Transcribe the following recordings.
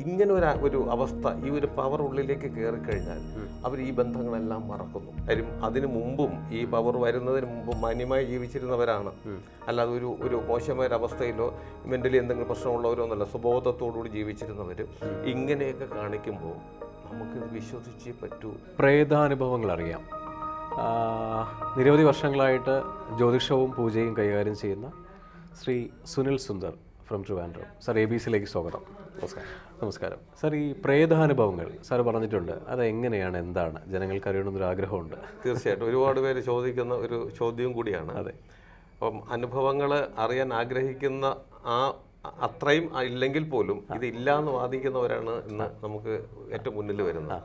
ഇങ്ങനെ ഒരു ഒരു അവസ്ഥ ഈ ഒരു പവർ ഉള്ളിലേക്ക് കയറി കഴിഞ്ഞാൽ അവർ ഈ ബന്ധങ്ങളെല്ലാം മറക്കുന്നു. കാര്യം അതിനു മുമ്പും ഈ പവർ വരുന്നതിന് മുമ്പും മാന്യമായി ജീവിച്ചിരുന്നവരാണ്. അല്ലാതെ ഒരു ഒരു മോശമായ ഒരു അവസ്ഥയിലോ മെന്റലി എന്തെങ്കിലും പ്രശ്നമുള്ളവരോ എന്നല്ല സ്വബോധത്തോടുകൂടി ജീവിച്ചിരുന്നവർ ഇങ്ങനെയൊക്കെ കാണിക്കുമ്പോൾ നമുക്ക് വിശ്വസിച്ചേ പറ്റൂ. പ്രേതാനുഭവങ്ങൾ അറിയാം. നിരവധി വർഷങ്ങളായിട്ട് ജ്യോതിഷവും പൂജയും കൈകാര്യം ചെയ്യുന്ന Shri Sunil Sundar. From Trivandrum sir A B സിയിലേക്ക് സ്വാഗതം. നമസ്കാരം. നമസ്കാരം. സാർ ഈ പ്രേതാനുഭവങ്ങൾ സാർ പറഞ്ഞിട്ടുണ്ട്. അത് എങ്ങനെയാണ് എന്താണ്? ജനങ്ങൾക്ക് അറിയണമെന്നൊരു ആഗ്രഹമുണ്ട്. തീർച്ചയായിട്ടും. ഒരുപാട് പേര് ചോദിക്കുന്ന ഒരു ചോദ്യവും കൂടിയാണ്. അതെ. അപ്പം അനുഭവങ്ങൾ അറിയാൻ ആഗ്രഹിക്കുന്ന ആ അത്രയും ഇല്ലെങ്കിൽ പോലും ഇതില്ല എന്ന് വാദിക്കുന്നവരാണ് ഇന്ന് നമുക്ക് ഏറ്റവും മുന്നിൽ വരുന്നത്.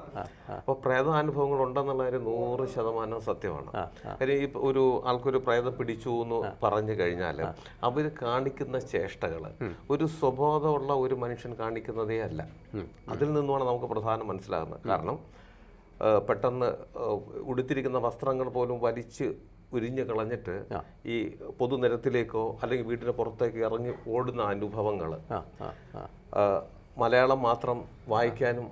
അപ്പോൾ പ്രേതാനുഭവങ്ങൾ ഉണ്ടെന്നുള്ള കാര്യം നൂറ് ശതമാനം സത്യമാണ്. കാര്യം ഈ ഒരു ആൾക്കൊരു പ്രേതം പിടിച്ചു എന്ന് പറഞ്ഞു കഴിഞ്ഞാൽ അവർ കാണിക്കുന്ന ചേഷ്ടകൾ ഒരു സ്വബോധമുള്ള ഒരു മനുഷ്യൻ കാണിക്കുന്നതേ അല്ല. അതിൽ നിന്നുമാണ് നമുക്ക് പ്രധാനം മനസ്സിലാകുന്നത്. കാരണം പെട്ടെന്ന് ഉടുത്തിരിക്കുന്ന വസ്ത്രങ്ങൾ പോലും വലിച്ച് ഉരിഞ്ഞു കളഞ്ഞിട്ട് ഈ പൊതുനിരത്തിലേക്കോ അല്ലെങ്കിൽ വീട്ടിന് പുറത്തേക്ക് ഇറങ്ങി ഓടുന്ന അനുഭവങ്ങൾ. മലയാളം മാത്രം വായിക്കാനും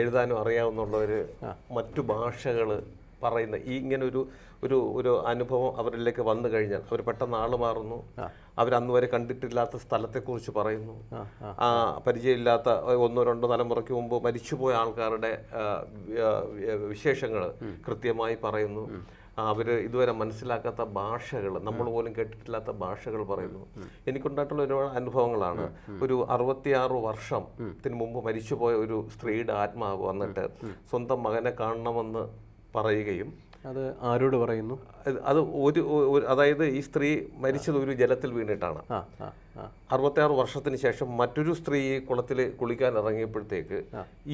എഴുതാനും അറിയാവുന്നുള്ളവർ മറ്റു ഭാഷകൾ പറയുന്ന ഈ ഇങ്ങനെ ഒരു ഒരു ഒരു അനുഭവം അവരിലേക്ക് വന്നു കഴിഞ്ഞാൽ അവർ പെട്ടെന്ന് ആൾ മാറുന്നു. അവരന്ന് വരെ കണ്ടിട്ടില്ലാത്ത സ്ഥലത്തെക്കുറിച്ച് പറയുന്നു. ആ പരിചയമില്ലാത്ത ഒന്നോ രണ്ടോ തലമുറയ്ക്ക് മുമ്പ് മരിച്ചുപോയ ആൾക്കാരുടെ വിശേഷങ്ങൾ കൃത്യമായി പറയുന്നു. അവർ ഇതുവരെ മനസ്സിലാക്കാത്ത ഭാഷകൾ നമ്മൾ പോലും കേട്ടിട്ടില്ലാത്ത ഭാഷകൾ പറയുന്നു. എനിക്കുണ്ടായിട്ടുള്ള ഒരുപാട് അനുഭവങ്ങളാണ്. ഒരു അറുപത്തിയാറ് വർഷത്തിന് മുമ്പ് മരിച്ചുപോയ ഒരു സ്ത്രീയുടെ ആത്മാവ് വന്നിട്ട് സ്വന്തം മകനെ കാണണമെന്ന് പറയുകയും അത് ആരോട് പറയുന്നു? അത് ഒരു അതായത് ഈ സ്ത്രീ മരിച്ചത് ഒരു ജലത്തിൽ വീണിട്ടാണ്. അറുപത്തിയാറ് വർഷത്തിന് ശേഷം മറ്റൊരു സ്ത്രീ കുളത്തിൽ കുളിക്കാൻ ഇറങ്ങിയപ്പോഴത്തേക്ക്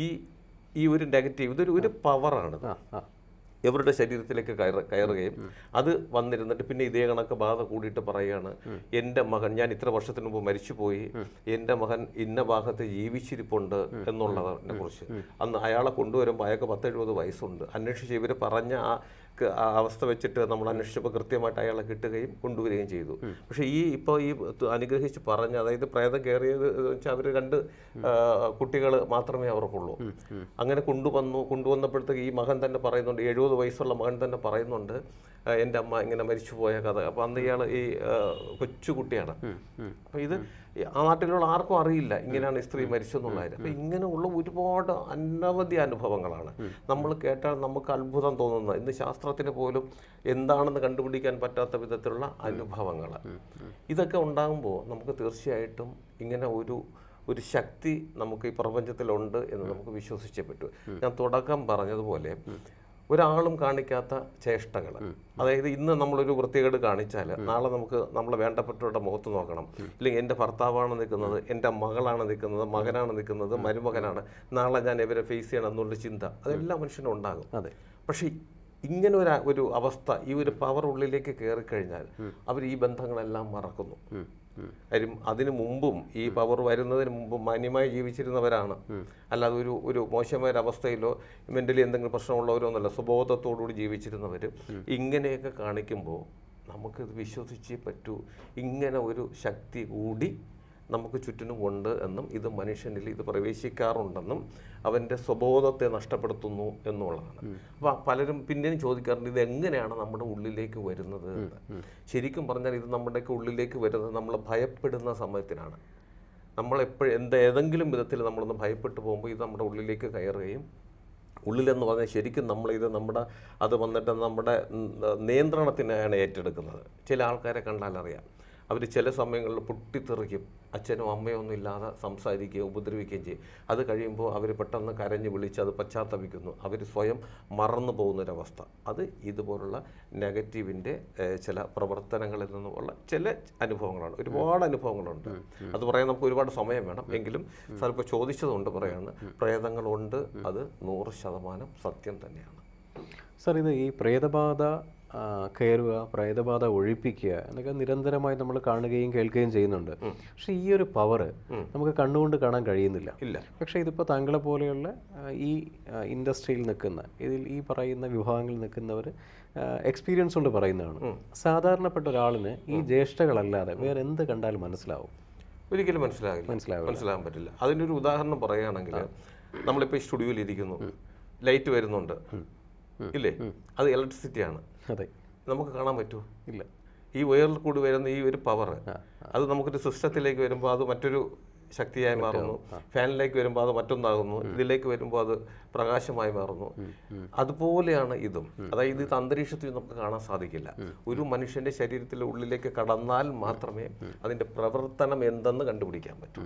ഈ ഈ ഒരു നെഗറ്റീവ് ഇതൊരു ഒരു പവറാണ് ഇവരുടെ ശരീരത്തിലേക്ക് കയറ കയറുകയും അത് വന്നിരുന്നിട്ട് പിന്നെ ഇതേ കണക്ക് ബാധ കൂടിയിട്ട് പറയുകയാണ്. എന്റെ മകൻ ഞാൻ ഇത്ര വർഷത്തിന് മുമ്പ് മരിച്ചുപോയി. എന്റെ മകൻ ഇന്ന ഭാഗത്ത് ജീവിച്ചിരിപ്പുണ്ട് എന്നുള്ളതിനെ കുറിച്ച്. അന്ന് അയാളെ കൊണ്ടുവരുമ്പോൾ അയാൾക്ക് പത്തെഴുപത് വയസ്സുണ്ട്. അന്വേഷിച്ച് ഇവർ പറഞ്ഞ ആ അവസ്ഥ വെച്ചിട്ട് നമ്മൾ അന്വേഷിച്ചപ്പോൾ കൃത്യമായിട്ട് അയാളെ കിട്ടുകയും കൊണ്ടുവരികയും ചെയ്തു. പക്ഷേ ഈ ഇപ്പോൾ ഈ അനുഗ്രഹിച്ച് പറഞ്ഞ അതായത് പ്രേതം കയറിയത് വെച്ചാൽ അവർ രണ്ട് കുട്ടികൾ മാത്രമേ അവർക്കുള്ളൂ. അങ്ങനെ കൊണ്ടുവന്നു കൊണ്ടുവന്നപ്പോഴത്തേക്ക് ഈ മകൻ തന്നെ പറയുന്നുണ്ട് എഴുപത് വയസ്സുള്ള മകൻ തന്നെ പറയുന്നുണ്ട് എന്റെ അമ്മ ഇങ്ങനെ മരിച്ചു പോയ കഥ. അപ്പോൾ അന്ന് ഇയാൾ ഈ കൊച്ചുകുട്ടിയാണ്. അപ്പോൾ ഇത് ആ നാട്ടിലുള്ള ആർക്കും അറിയില്ല ഇങ്ങനെയാണ് ഈ സ്ത്രീ മരിച്ചെന്നുള്ള കാര്യം അപ്പോൾ ഇങ്ങനെയുള്ള ഒരുപാട് അനവധി അനുഭവങ്ങളാണ്. നമ്മൾ കേട്ടാൽ നമുക്ക് അത്ഭുതം തോന്നുന്നത്. ഇന്ന് ശാസ്ത്രത്തിന് പോലും എന്താണെന്ന് കണ്ടുപിടിക്കാൻ പറ്റാത്ത വിധത്തിലുള്ള അനുഭവങ്ങൾ ഇതൊക്കെ ഉണ്ടാകുമ്പോൾ നമുക്ക് തീർച്ചയായിട്ടും ഇങ്ങനെ ഒരു ഒരു ശക്തി നമുക്ക് ഈ പ്രപഞ്ചത്തിലുണ്ട് എന്ന് നമുക്ക് വിശ്വസിച്ചേ പറ്റൂ. ഞാൻ തുടക്കം പറഞ്ഞതുപോലെ ഒരാളും കാണിക്കാത്ത ചേഷ്ടകൾ അതായത് ഇന്ന് നമ്മളൊരു വൃത്തികേട് കാണിച്ചാൽ നാളെ നമുക്ക് നമ്മളെ വേണ്ടപ്പെട്ടവരുടെ മുഖത്ത് നോക്കണം. ഇല്ലെങ്കിൽ എന്റെ ഭർത്താവാണ് നിൽക്കുന്നത് എന്റെ മകളാണ് നിൽക്കുന്നത് മകനാണ് നിൽക്കുന്നത് മരുമകനാണ്. നാളെ ഞാൻ ഇവരെ ഫേസ് ചെയ്യണം എന്നുള്ള ചിന്ത. അതെല്ലാ മനുഷ്യനും ഉണ്ടാകും. അതെ. പക്ഷേ ഇങ്ങനെ ഒരു ഒരു അവസ്ഥ ഈ ഒരു പവർ ഉള്ളിലേക്ക് കയറി കഴിഞ്ഞാൽ അവർ ഈ ബന്ധങ്ങളെല്ലാം മറക്കുന്നു. കാര്യം അതിനു മുമ്പും ഈ പവർ വരുന്നതിന് മുമ്പും മാന്യമായി ജീവിച്ചിരുന്നവരാണ്. അല്ലാതെ ഒരു ഒരു മോശമായ അവസ്ഥയിലോ മെന്റലി എന്തെങ്കിലും പ്രശ്നമുള്ളവരോ എന്നല്ല സ്വബോധത്തോടുകൂടി ജീവിച്ചിരുന്നവർ ഇങ്ങനെയൊക്കെ കാണിക്കുമ്പോൾ നമുക്കിത് വിശ്വസിച്ചേ പറ്റൂ. ഇങ്ങനെ ഒരു ശക്തി കൂടി നമുക്ക് ചുറ്റിനും ഉണ്ട് എന്നും ഇത് മനുഷ്യനിൽ ഇത് പ്രവേശിക്കാറുണ്ടെന്നും അവന്റെ സ്വബോധത്തെ നഷ്ടപ്പെടുത്തുന്നു എന്നുള്ളതാണ്. അപ്പോൾ പലരും പിന്നെയും ചോദിക്കാറുണ്ട് ഇത് എങ്ങനെയാണ് നമ്മുടെ ഉള്ളിലേക്ക് വരുന്നത് ശരിക്കും പറഞ്ഞാൽ ഇത് നമ്മുടെയൊക്കെ ഉള്ളിലേക്ക് വരുന്നത് നമ്മൾ ഭയപ്പെടുന്ന സമയത്തിനാണ്. നമ്മളെപ്പോഴും എന്ത് ഏതെങ്കിലും വിധത്തിൽ നമ്മളൊന്ന് ഭയപ്പെട്ടു പോകുമ്പോൾ ഇത് നമ്മുടെ ഉള്ളിലേക്ക് കയറുകയും ഉള്ളിലെന്ന് പറഞ്ഞാൽ ശരിക്കും നമ്മളിത് നമ്മുടെ അത് വന്നിട്ട് നമ്മുടെ നിയന്ത്രണത്തിനാണ് ഏറ്റെടുക്കുന്നത്. ചില ആൾക്കാരെ കണ്ടാൽ അറിയാം അവർ ചില സമയങ്ങളിൽ പൊട്ടിത്തെറിക്കും. അച്ഛനും അമ്മയോ ഒന്നും ഇല്ലാതെ സംസാരിക്കുകയും ഉപദ്രവിക്കുകയും ചെയ്യും. അത് കഴിയുമ്പോൾ അവർ പെട്ടെന്ന് കരഞ്ഞ് വിളിച്ച് അത് പശ്ചാത്തപിക്കുന്നു. അവർ സ്വയം മറന്നു പോകുന്നൊരവസ്ഥ. അത് ഇതുപോലുള്ള നെഗറ്റീവിന്റെ ചില പ്രവർത്തനങ്ങളിൽ നിന്നുമുള്ള ചില അനുഭവങ്ങളാണ്. ഒരുപാട് അനുഭവങ്ങളുണ്ട്. അത് പറയാൻ നമുക്ക് ഒരുപാട് സമയം വേണം. എങ്കിലും സാർ ഇപ്പോൾ ചോദിച്ചതുകൊണ്ട് പറയാണ് പ്രേതങ്ങളുണ്ട് അത് നൂറ് ശതമാനം സത്യം തന്നെയാണ്. സാർ ഇത് ഈ പ്രേതബാധ കയറുക പ്രേതബാധ ഒഴിപ്പിക്കുക എന്നൊക്കെ നിരന്തരമായി നമ്മൾ കാണുകയും കേൾക്കുകയും ചെയ്യുന്നുണ്ട്. പക്ഷേ ഈ ഒരു പവർ നമുക്ക് കണ്ണുകൊണ്ട് കാണാൻ കഴിയുന്നില്ല. ഇല്ല. പക്ഷേ ഇതിപ്പോൾ താങ്കളെ പോലെയുള്ള ഈ ഇൻഡസ്ട്രിയിൽ നിൽക്കുന്ന ഇതിൽ ഈ പറയുന്ന വിഭാഗങ്ങളിൽ നിൽക്കുന്നവർ എക്സ്പീരിയൻസ് കൊണ്ട് പറയുന്നതാണ്. സാധാരണപ്പെട്ട ഒരാളിന് ഈ ജ്യേഷ്ഠകളല്ലാതെ വേറെ എന്ത് കണ്ടാലും മനസ്സിലാവും. ഒരിക്കലും മനസ്സിലാകില്ല. മനസ്സിലാവും മനസ്സിലാകാൻ പറ്റില്ല. അതിന്റെ ഒരു ഉദാഹരണം പറയുകയാണെങ്കിൽ നമ്മളിപ്പോൾ സ്റ്റുഡിയോയിൽ ഇരിക്കുന്നു. ലൈറ്റ് വരുന്നുണ്ട്. ഇല്ലേ? അത് ഇലക്ട്രിസിറ്റിയാണ് അതെ. നമുക്ക് കാണാൻ പറ്റുമോ? ഇല്ല. ഈ വയറിൽ കൂടി വരുന്ന ഈ ഒരു പവർ അത് നമുക്കൊരു സിസ്റ്റത്തിലേക്ക് വരുമ്പോൾ അത് മറ്റൊരു ശക്തിയായി മാറുന്നു. ഫാനിലേക്ക് വരുമ്പോൾ അത് മറ്റൊന്നാകുന്നു. ഇതിലേക്ക് വരുമ്പോൾ അത് പ്രകാശമായി മാറുന്നു. അതുപോലെയാണ് ഇതും. അതായത് ഇത് അന്തരീക്ഷത്തിൽ നമുക്ക് കാണാൻ സാധിക്കില്ല. ഒരു മനുഷ്യന്റെ ശരീരത്തിലെ ഉള്ളിലേക്ക് കടന്നാൽ മാത്രമേ അതിന്റെ പ്രവർത്തനം എന്തെന്ന് കണ്ടുപിടിക്കാൻ പറ്റൂ.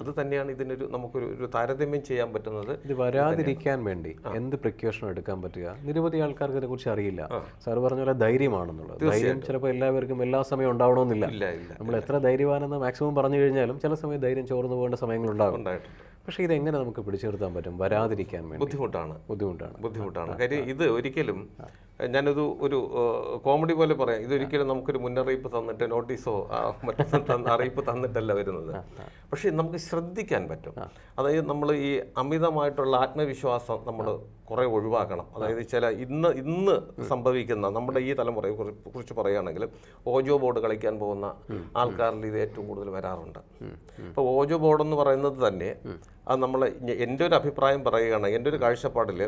അത് തന്നെയാണ് ഇതിനൊരു നമുക്കൊരു ഒരു താരതമ്യം ചെയ്യാൻ പറ്റുന്നത്. ഇത് വരാതിരിക്കാൻ വേണ്ടി എന്ത് പ്രിക്കോഷൻ എടുക്കാൻ പറ്റുക? നിരവധി ആൾക്കാർക്ക് ഇതിനെക്കുറിച്ച് അറിയില്ല. സാർ പറഞ്ഞ പോലെ ധൈര്യമാണെന്നുള്ളത്. ധൈര്യം ചിലപ്പോൾ എല്ലാവർക്കും എല്ലാ സമയം ഉണ്ടാവണമെന്നില്ല. നമ്മൾ എത്ര ധൈര്യവാനെന്ന് മാക്സിമം പറഞ്ഞു കഴിഞ്ഞാലും ചില സമയം ധൈര്യം ചോർന്നു പോകേണ്ട സമയങ്ങളുണ്ടാകും. പക്ഷേ ഇതെങ്ങനെ നമുക്ക് പിടിച്ചു നിർത്താൻ പറ്റും? വരാതിരിക്കാൻ വേണ്ടി. ബുദ്ധിമുട്ടാണ്. ബുദ്ധിമുട്ടാണ്. ബുദ്ധിമുട്ടാണ്. കാര്യം ഇത് ഒരിക്കലും ഞാനൊരു ഒരു കോമഡി പോലെ പറയാം. ഇതൊരിക്കലും നമുക്കൊരു മുന്നറിയിപ്പ് തന്നിട്ട് നോട്ടീസോ മറ്റു മറ്റൊന്നും അറിയിപ്പ് തന്നിട്ടല്ല വരുന്നത്. പക്ഷേ നമുക്ക് ശ്രദ്ധിക്കാൻ പറ്റും. അതായത് നമ്മൾ ഈ അമിതമായിട്ടുള്ള ആത്മവിശ്വാസം നമ്മൾ കുറേ ഒഴിവാക്കണം. അതായത് ചില ഇന്ന് ഇന്ന് സംഭവിക്കുന്ന നമ്മുടെ ഈ തലമുറയെ കുറി- കുറിച്ച് പറയുകയാണെങ്കിൽ ഓജോ ബോർഡ് കളിക്കാൻ പോകുന്ന ആൾക്കാരിൽ ഇത് ഏറ്റവും കൂടുതൽ വരാറുണ്ട്. അപ്പോൾ ഓജോ ബോർഡ് എന്ന് പറയുന്നത് തന്നെ അത് നമ്മൾ എന്റെ ഒരു അഭിപ്രായം പറയുകയാണ്. എന്റെ ഒരു കാഴ്ചപ്പാടിൽ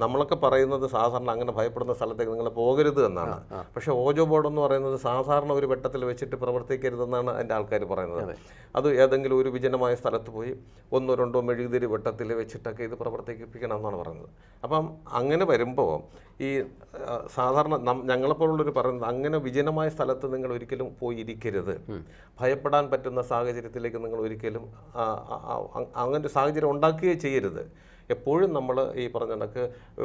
നമ്മളൊക്കെ പറയുന്നത് സാധാരണ അങ്ങനെ ഭയപ്പെടുന്ന സ്ഥലത്തേക്ക് നിങ്ങൾ പോകരുത് എന്നാണ്. പക്ഷേ ഓജോ ബോർഡ് എന്ന് പറയുന്നത് സാധാരണ ഒരു വെട്ടത്തിൽ വെച്ചിട്ട് പ്രവർത്തിക്കരുതെന്നാണ് എന്റെ ആൾക്കാർ പറയുന്നത്. അത്. ഏതെങ്കിലും ഒരു വിജനമായ സ്ഥലത്ത് പോയി ഒന്നോ രണ്ടോ മെഴുകുതിരി വെട്ടത്തിൽ വെച്ചിട്ടൊക്കെ ഇത് പ്രവർത്തിപ്പിക്കണം എന്നാണ് പറയുന്നത്. അപ്പം അങ്ങനെ വരുമ്പോൾ ഈ സാധാരണ ഞങ്ങളെപ്പോലുള്ളവർ പറയുന്നത് അങ്ങനെ വിജനമായ സ്ഥലത്ത് നിങ്ങൾ ഒരിക്കലും പോയി ഇരിക്കരുത് ഭയപ്പെടാൻ പറ്റുന്ന സാഹചര്യത്തിലേക്ക് നിങ്ങൾ ഒരിക്കലും അങ്ങനെ സാഹചര്യം ഉണ്ടാക്കുകയേ ചെയ്യരുത്. എപ്പോഴും നമ്മൾ ഈ പറഞ്ഞ കണക്ക്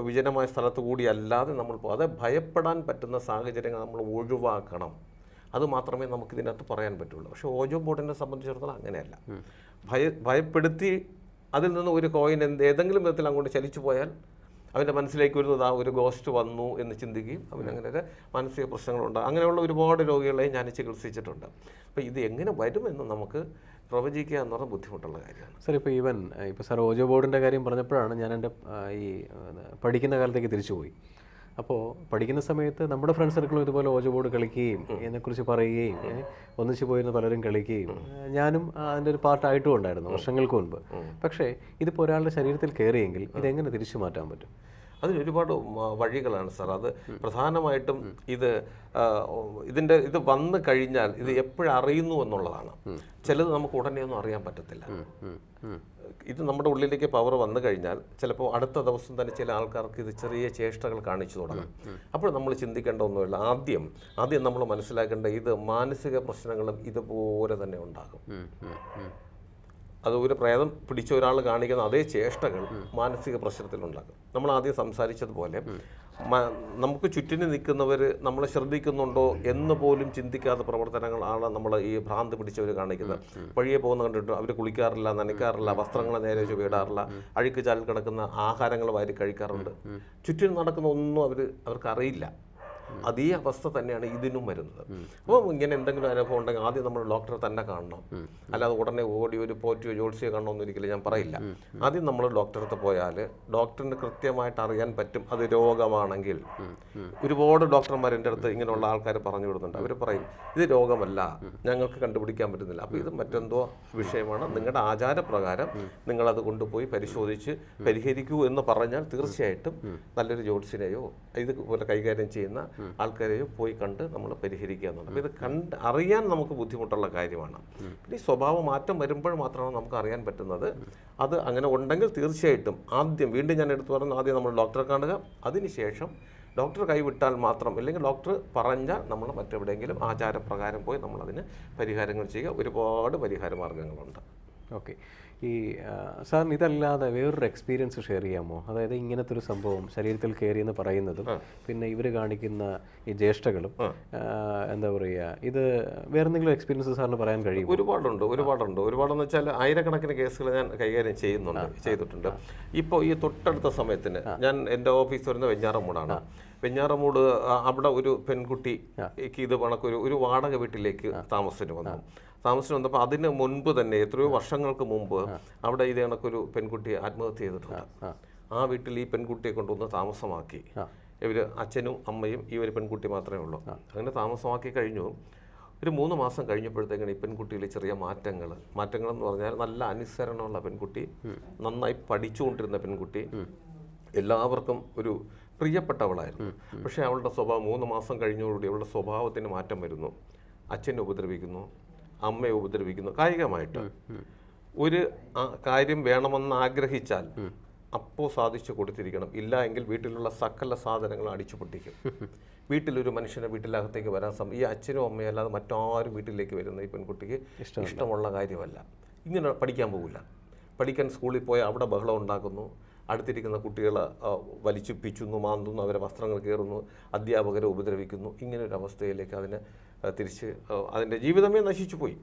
വിജനമായ സ്ഥലത്ത് കൂടി അല്ലാതെ നമ്മൾ അത് ഭയപ്പെടാൻ പറ്റുന്ന സാഹചര്യങ്ങൾ നമ്മൾ ഒഴിവാക്കണം. അത് മാത്രമേ നമുക്ക് ഇതിനകത്ത് പറയാൻ പറ്റുള്ളൂ. പക്ഷേ ഓജോ ബോർഡിനെ സംബന്ധിച്ചിടത്തോളം അങ്ങനെയല്ല. ഭയ ഭയപ്പെടുത്തി അതിൽ നിന്ന് ഒരു കോയിൻ എന്ത് ഏതെങ്കിലും വിധത്തിൽ അങ്ങോട്ട് ചലിച്ചു പോയാൽ അവന്റെ മനസ്സിലേക്ക് വരുന്നത് ആ ഒരു ഗോസ്റ്റ് വന്നു എന്ന് ചിന്തിക്കുകയും അവനങ്ങനെ മാനസിക പ്രശ്നങ്ങളുണ്ട്. അങ്ങനെയുള്ള ഒരുപാട് രോഗികളെയും ഞാൻ ചികിത്സിച്ചിട്ടുണ്ട്. അപ്പോൾ ഇത് എങ്ങനെ വരുമെന്ന് നമുക്ക് പ്രവചിക്കുക എന്ന് പറഞ്ഞാൽ ബുദ്ധിമുട്ടുള്ള കാര്യമാണ്. സാർ ഇപ്പോൾ ഈവൻ ഇപ്പോൾ സാർ ഓജോ ബോർഡിന്റെ കാര്യം പറഞ്ഞപ്പോഴാണ് ഞാൻ എന്റെ ഈ പഠിക്കുന്ന കാലത്തേക്ക് തിരിച്ചു പോയി അപ്പോൾ പഠിക്കുന്ന സമയത്ത് നമ്മുടെ ഫ്രണ്ട് സർക്കിളും ഇതുപോലെ ഓജോ ബോർഡ് കളിക്കുകയും എന്നെക്കുറിച്ച് പറയുകയും ഒന്നിച്ചു പോയിരുന്ന പലരും കളിക്കുകയും ഞാനും അതിന്റെ ഒരു പാർട്ടായിട്ടും ഉണ്ടായിരുന്നു വർഷങ്ങൾക്ക് മുൻപ്. പക്ഷേ ഇതിപ്പോൾ ഒരാളുടെ ശരീരത്തിൽ കയറിയെങ്കിൽ ഇതെങ്ങനെ തിരിച്ചു മാറ്റാൻ പറ്റും? അതിന് ഒരുപാട് വഴികളാണ് സാർ. അത് പ്രധാനമായിട്ടും ഇത് ഇതിന്റെ ഇത് വന്നു കഴിഞ്ഞാൽ ഇത് എപ്പോഴറിയുന്നു എന്നുള്ളതാണ്. ചിലത് നമുക്ക് ഉടനെ ഒന്നും അറിയാൻ പറ്റത്തില്ല. ഇത് നമ്മുടെ ഉള്ളിലേക്ക് പവർ വന്നു കഴിഞ്ഞാൽ ചിലപ്പോൾ അടുത്ത ദിവസം തന്നെ ചില ആൾക്കാർക്ക് ഇത് ചെറിയ ചേഷ്ടകൾ കാണിച്ചു തുടങ്ങും. അപ്പോൾ നമ്മൾ ചിന്തിക്കേണ്ട ഒന്നുമില്ല. ആദ്യം ആദ്യം നമ്മൾ മനസ്സിലാക്കേണ്ട ഇത് മാനസിക പ്രശ്നങ്ങളും ഇതുപോലെ തന്നെ ഉണ്ടാകും. അത് ഒരു പ്രേതം പിടിച്ച ഒരാൾ കാണിക്കുന്ന അതേ ചേഷ്ടകൾ മാനസിക പ്രശ്നത്തിലുണ്ടാകും നമ്മൾ ആദ്യം സംസാരിച്ചതുപോലെ നമുക്ക് ചുറ്റിന് നിൽക്കുന്നവർ നമ്മളെ ശ്രദ്ധിക്കുന്നുണ്ടോ എന്ന് പോലും ചിന്തിക്കാത്ത പ്രവർത്തനങ്ങളാണ് നമ്മൾ ഈ ഭ്രാന്ത് പിടിച്ചവർ കാണിക്കുന്നത്. വഴിയെ പോകുന്ന കണ്ടിട്ട് അവർ കുളിക്കാറില്ല നനയ്ക്കാറില്ല വസ്ത്രങ്ങൾ നേരെ വെച്ച് വീടാറില്ല അഴുക്ക് ചാലിൽ കിടക്കുന്ന ആഹാരങ്ങൾ വാരി കഴിക്കാറുണ്ട്. ചുറ്റിനും നടക്കുന്ന ഒന്നും അവർ അവർക്ക് അറിയില്ല അതേ അവസ്ഥ തന്നെയാണ് ഇതിനും വരുന്നത്. അപ്പോൾ ഇങ്ങനെ എന്തെങ്കിലും അനുഭവം ഉണ്ടെങ്കിൽ ആദ്യം നമ്മൾ ഡോക്ടറെ തന്നെ കാണണം. അല്ലാതെ ഉടനെ ഓടി ഒരു പോറ്റിയോ ജോത്സ്യോ കാണണമെന്ന് ഒരിക്കലും ഞാൻ പറയില്ല. ആദ്യം നമ്മൾ ഡോക്ടറെ അടുത്ത് പോയാൽ ഡോക്ടറിന് കൃത്യമായിട്ട് അറിയാൻ പറ്റും അത് രോഗമാണെങ്കിൽ. ഒരുപാട് ഡോക്ടർമാർ എന്റെ അടുത്ത് ഇങ്ങനെയുള്ള ആൾക്കാർ പറഞ്ഞു വിടുന്നുണ്ട്. അവർ പറയും ഇത് രോഗമല്ല. ഞങ്ങൾക്ക് കണ്ടുപിടിക്കാൻ പറ്റുന്നില്ല. അപ്പോൾ ഇത് മറ്റെന്തോ വിഷയമാണ്. നിങ്ങളുടെ ആചാരപ്രകാരം നിങ്ങളത് കൊണ്ടുപോയി പരിശോധിച്ച് പരിഹരിക്കൂ എന്ന് പറഞ്ഞാൽ തീർച്ചയായിട്ടും നല്ലൊരു ജ്യോത്സ്യനെയോ ഇതുപോലെ കൈകാര്യം ചെയ്യുന്ന ആൾക്കാരെയോ പോയി കണ്ട് നമ്മൾ പരിഹരിക്കുക എന്നുള്ളത് അപ്പോൾ ഇത് കണ്ട് അറിയാൻ നമുക്ക് ബുദ്ധിമുട്ടുള്ള കാര്യമാണ്. ഈ സ്വഭാവ മാറ്റം വരുമ്പോൾ മാത്രമാണ് നമുക്ക് അറിയാൻ പറ്റുന്നത്. അത് അങ്ങനെ ഉണ്ടെങ്കിൽ തീർച്ചയായിട്ടും ആദ്യം വീണ്ടും ഞാൻ എടുത്തു പറഞ്ഞു ആദ്യം നമ്മൾ ഡോക്ടറെ കാണുക. അതിനുശേഷം ഡോക്ടർ കൈവിട്ടാൽ മാത്രം അല്ലെങ്കിൽ ഡോക്ടർ പറഞ്ഞാൽ നമ്മൾ മറ്റെവിടെയെങ്കിലും ആചാരപ്രകാരം പോയി നമ്മളതിന് പരിഹാരങ്ങൾ ചെയ്യുക. ഒരുപാട് പരിഹാര മാർഗങ്ങളുണ്ട് ഓക്കെ ഈ സാറിന് ഇതല്ലാതെ വേറൊരു എക്സ്പീരിയൻസ് ഷെയർ ചെയ്യാമോ? അതായത് ഇങ്ങനത്തെ ഒരു സംഭവം ശരീരത്തിൽ കയറി എന്ന് പറയുന്നതും പിന്നെ ഇവർ കാണിക്കുന്ന ഈ ജ്യേഷ്ഠകളും എന്താ പറയുക ഇത് വേറെ എന്തെങ്കിലും എക്സ്പീരിയൻസ് സാറിന് പറയാൻ കഴിയും ഒരുപാടുണ്ട് ഒരുപാടുണ്ട്. ഒരുപാടെന്ന് വെച്ചാൽ ആയിരക്കണക്കിന് കേസുകൾ ഞാൻ കൈകാര്യം ചെയ്യുന്നുണ്ട് ചെയ്തിട്ടുണ്ട്. ഇപ്പോൾ ഈ തൊട്ടടുത്ത സമയത്തിന് ഞാൻ എന്റെ ഓഫീസ് വരുന്ന വെഞ്ഞാറമൂടാണ്. വെഞ്ഞാറമൂട് അവിടെ ഒരു പെൺകുട്ടിക്ക് ഇത് കണക്കൊരു ഒരു വാടക വീട്ടിലേക്ക് താമസത്തിന് വന്നു. താമസത്തിന് വന്നപ്പോൾ അതിന് മുൻപ് തന്നെ എത്രയോ വർഷങ്ങൾക്ക് മുമ്പ് അവിടെ ഇത് കണക്കൊരു പെൺകുട്ടി ആത്മഹത്യ ചെയ്തിട്ടുണ്ട്. ആ. വീട്ടിൽ ഈ പെൺകുട്ടിയെ കൊണ്ടുവന്ന് താമസമാക്കി. ഇവർ ഇവർ അച്ഛനും അമ്മയും ഈ ഒരു പെൺകുട്ടി മാത്രമേ ഉള്ളൂ. അങ്ങനെ താമസമാക്കി കഴിഞ്ഞു. ഒരു മൂന്ന് മാസം കഴിഞ്ഞപ്പോഴത്തേക്കാണ് ഈ പെൺകുട്ടിയിൽ ചെറിയ മാറ്റങ്ങൾ മാറ്റങ്ങൾ എന്ന് പറഞ്ഞാൽ നല്ല അനുസരണമുള്ള പെൺകുട്ടി നന്നായി പഠിച്ചുകൊണ്ടിരുന്ന പെൺകുട്ടി എല്ലാവർക്കും ഒരു പ്രിയപ്പെട്ടവളായിരുന്നു. പക്ഷേ അവളുടെ സ്വഭാവം മൂന്ന് മാസം കഴിഞ്ഞോടുകൂടി അവളുടെ സ്വഭാവത്തിന് മാറ്റം വരുന്നു. അച്ഛനെ ഉപദ്രവിക്കുന്നു. അമ്മയെ ഉപദ്രവിക്കുന്നു. കായികമായിട്ട്. ഒരു കാര്യം വേണമെന്ന് ആഗ്രഹിച്ചാൽ അപ്പോൾ സാധിച്ചു കൊടുത്തിരിക്കണം. ഇല്ല എങ്കിൽ വീട്ടിലുള്ള സകല സാധനങ്ങൾ അടിച്ചു പൊട്ടിക്കും. വീട്ടിലൊരു മനുഷ്യനെ വീട്ടിലകത്തേക്ക് വരാൻ സമയം ഈ അച്ഛനും അമ്മയും അല്ലാതെ മറ്റാരും വീട്ടിലേക്ക് വരുന്ന ഈ പെൺകുട്ടിക്ക് ഇഷ്ടമുള്ള കാര്യമല്ല. ഇങ്ങനെ പഠിക്കാൻ പോകില്ല പഠിക്കാൻ സ്കൂളിൽ പോയി അവിടെ ബഹളം ഉണ്ടാക്കുന്നു. അടുത്തിരിക്കുന്ന കുട്ടികളെ വലിച്ചു പിച്ചുന്നു മാന്തുന്നു അവരെ വസ്ത്രങ്ങൾ കയറുന്നു അധ്യാപകരെ ഉപദ്രവിക്കുന്നു. ഇങ്ങനെ ഒരു അവസ്ഥയിലേക്ക് അതിനെ തിരിച്ച് അതിന്റെ ജീവിതമേ നശിച്ചു പോയി.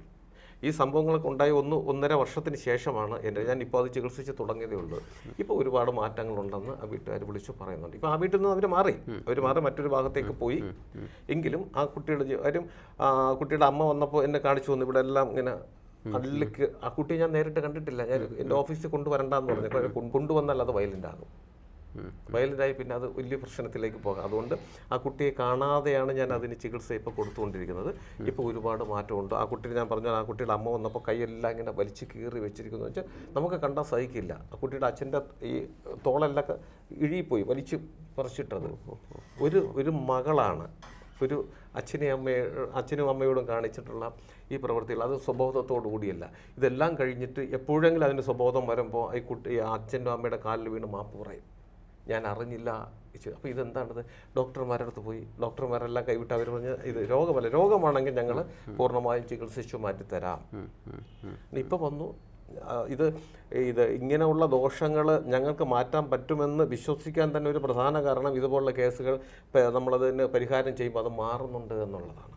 ഈ സംഭവങ്ങളൊക്കെ ഉണ്ടായി ഒന്ന് ഒന്നര വർഷത്തിന് ശേഷമാണ് എന്റെ ഞാൻ ഇപ്പോൾ അത് ചികിത്സിച്ച് തുടങ്ങിയതേ ഉള്ളൂ. ഇപ്പോൾ ഒരുപാട് മാറ്റങ്ങളുണ്ടെന്ന് ആ വീട്ടുകാർ വിളിച്ചു പറയുന്നുണ്ട്. ഇപ്പോൾ ആ വീട്ടിൽ നിന്ന് അവർ മാറി. അവർ മാറി മറ്റൊരു ഭാഗത്തേക്ക് പോയി. എങ്കിലും ആ കുട്ടിയുടെ കാര്യം ആ കുട്ടിയുടെ അമ്മ വന്നപ്പോൾ എന്നെ കാണിച്ചു വന്നു. ഇവിടെ എല്ലാം ഇങ്ങനെ അള്ളിക്ക് ആ കുട്ടിയെ ഞാൻ നേരിട്ട് കണ്ടിട്ടില്ല. ഞാൻ എന്റെ ഓഫീസിൽ കൊണ്ടുവരണ്ടെന്ന് പറഞ്ഞു. കൊണ്ടുവന്നാൽ അത് വയലന്റ് ആകും വയലന്റായി പിന്നെ അത് വലിയ പ്രശ്നത്തിലേക്ക് പോകാം. അതുകൊണ്ട് ആ കുട്ടിയെ കാണാതെയാണ് ഞാൻ അതിന് ചികിത്സ ഇപ്പോൾ കൊടുത്തുകൊണ്ടിരിക്കുന്നത്. ഇപ്പോൾ ഒരുപാട് മാറ്റമുണ്ട്. ആ കുട്ടിയെ ഞാൻ പറഞ്ഞാൽ ആ കുട്ടിയുടെ അമ്മ വന്നപ്പോൾ കൈയെല്ലാം ഇങ്ങനെ വലിച്ച് കീറി വെച്ചിരിക്കുന്നു വെച്ചാൽ നമുക്ക് കണ്ടാൽ സഹിക്കില്ല. ആ കുട്ടിയുടെ അച്ഛന്റെ ഈ തോളെല്ലാം ഇഴിപ്പോയി വലിച്ച് പറിച്ചിട്ടത്. ഒരു ഒരു മകളാണ്. ഒരു അച്ഛനെ അമ്മയെ അച്ഛനും അമ്മയോടും കാണിച്ചിട്ടുള്ള ഈ പ്രവൃത്തികൾ. അത് സ്വബോധത്തോടു കൂടിയല്ല. ഇതെല്ലാം കഴിഞ്ഞിട്ട് എപ്പോഴെങ്കിലും അതിന് സ്വബോധം വരുമ്പോൾ ഈ കുട്ടി അച്ഛന്റെ അമ്മയുടെ കാലിൽ വീണ് മാപ്പ് പറയും. ഞാൻ അറിഞ്ഞില്ല അപ്പോൾ ഇതെന്താണത്? ഡോക്ടർമാരുടെ അടുത്ത് പോയി. ഡോക്ടർമാരെല്ലാം കൈവിട്ട് അവർ പറഞ്ഞ് ഇത് രോഗമല്ല രോഗമാണെങ്കിൽ ഞങ്ങൾ പൂർണമായും ചികിത്സിച്ചു മാറ്റിത്തരാം. ഇപ്പം വന്നു. ഇത് ഇത് ഇങ്ങനെയുള്ള ദോഷങ്ങൾ ഞങ്ങൾക്ക് മാറ്റാൻ പറ്റുമെന്ന് വിശ്വസിക്കാൻ തന്നെ ഒരു പ്രധാന കാരണം ഇതുപോലുള്ള കേസുകൾ നമ്മളതിന് പരിഹാരം ചെയ്യുമ്പോൾ അത് മാറുന്നുണ്ട് എന്നുള്ളതാണ്.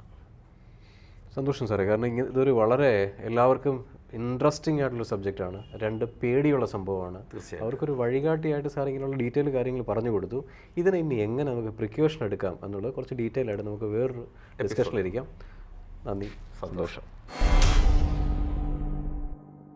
സന്തോഷം സാറേ. കാരണം ഇങ്ങനെ ഇതൊരു വളരെ എല്ലാവർക്കും ഇൻട്രസ്റ്റിംഗ് ആയിട്ടുള്ള സബ്ജക്റ്റാണ് രണ്ട് പേടിയുള്ള സംഭവമാണ്. തീർച്ചയായും. അവർക്കൊരു വഴികാട്ടിയായിട്ട് സാർ ഇങ്ങനെയുള്ള ഡീറ്റെയിൽ കാര്യങ്ങൾ പറഞ്ഞു കൊടുത്തു. ഇതിനെ ഇനി എങ്ങനെ നമുക്ക് പ്രിക്യൂഷൻ എടുക്കാം എന്നുള്ളത് കുറച്ച് ഡീറ്റെയിൽ ആയിട്ട് നമുക്ക് വേറൊരു ഡിസ്കഷനിലിരിക്കാം നന്ദി. സന്തോഷം.